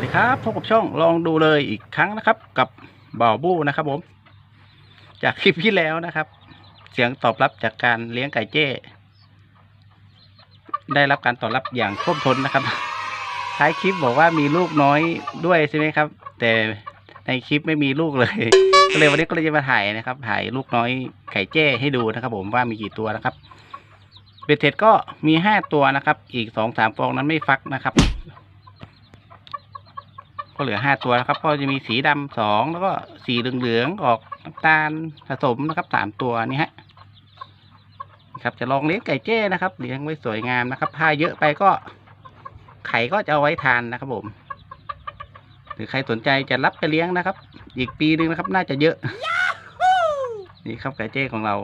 สดีครับพบกับช่องลองดูเลยอีกครั้งนะครับ กับบ่าวบู้นะครับผม จากคลิปที่แล้วนะครับ เสียงตอบรับจากการเลี้ยงไก่เจ้ ได้รับการตอบรับอย่างท่วมท้นนะครับท้ายคลิปบอกว่ามีลูกน้อยด้วยใช่ไหมครับ แต่ในคลิปไม่มีลูกเลย ก็เลยวันนี้ก็เลยจะมาถ่ายนะครับถ่ายลูกน้อยไก่เจ้ให้ดูนะครับ ผมว่ามีกี่ตัวนะครับเบ็ดเสร็จก็มีห้าตัวนะครับ อีกสองสามฟองนั้นไม่ฟักนะครับ ก็เหลือห้าตัวนะครับ ก็จะมีสีดำสองแล้วก็สีเหลืองๆออกน้ำตาลผสมนะครับสามตัวนี่ฮะครับจะลองเลี้ยงไก่เจ้นะครับเลี้ยงไว้สวยงามนะครับถ้าเยอะไปก็ไข่ก็จะเอาไว้ทานนะครับผม หรือใครสนใจจะรับไปเลี้ยงนะครับ อีกปีหนึ่งนะครับ น่าจะเยอะ นี่ครับไก่เจ้ของเรา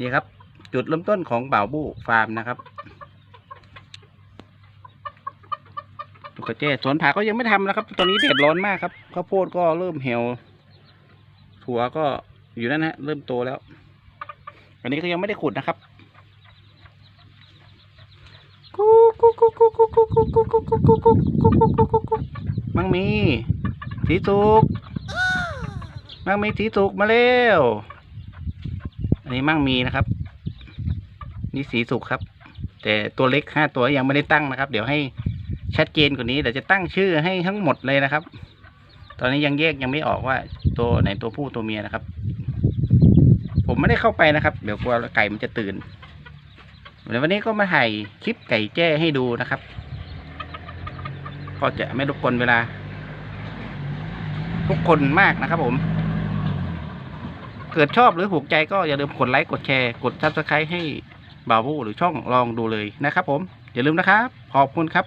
นี่ครับ จุดเริ่มต้นของบ่าวบู้ฟาร์มนะครับ ลูกกจสวนผักก็ยังไม่ทำนะครับ ตอนนี้เดดร้อนมากครับข้าวโพดก็เริ่มเหี่ยวถั่วก็อยู่นั่นฮะเริ่มโตแล้ว อันนี้ก็ยังไม่ได้ขุดนะครับมังมีสีสุกมังมีสีสุกมาเร็วอันนี้มังมีนะครับ นี่สีสุกครับ แต่ตัวเล็กห้าตัวยังไม่ได้ตั้งนะครับ เดี๋ยวให้ ชัดเจนกว่านี้เดี๋ยวจะตั้งชื่อให้ทั้งหมดเลยนะครับ ตอนนี้ยังแยกยังไม่ออกว่าตัวไหนตัวผู้ตัวเมียนะครับ ผมไม่ได้เข้าไปนะครับ เดี๋ยวกลัวไก่มันจะตื่นเดี๋ยววันนี้ก็มาถ่ายคลิปไก่แจ้ให้ดูนะครับ ก็จะไม่รบกวนเวลา ทุกคนมากนะครับ ผม เกิดชอบหรือถูกใจก็อย่าลืมกดไลค์กดแชร์กดซับสไครต์ให้บ่าวผู้หรือช่องลองดูเลยนะครับ ผมอย่าลืมนะครับ ขอบคุณครับ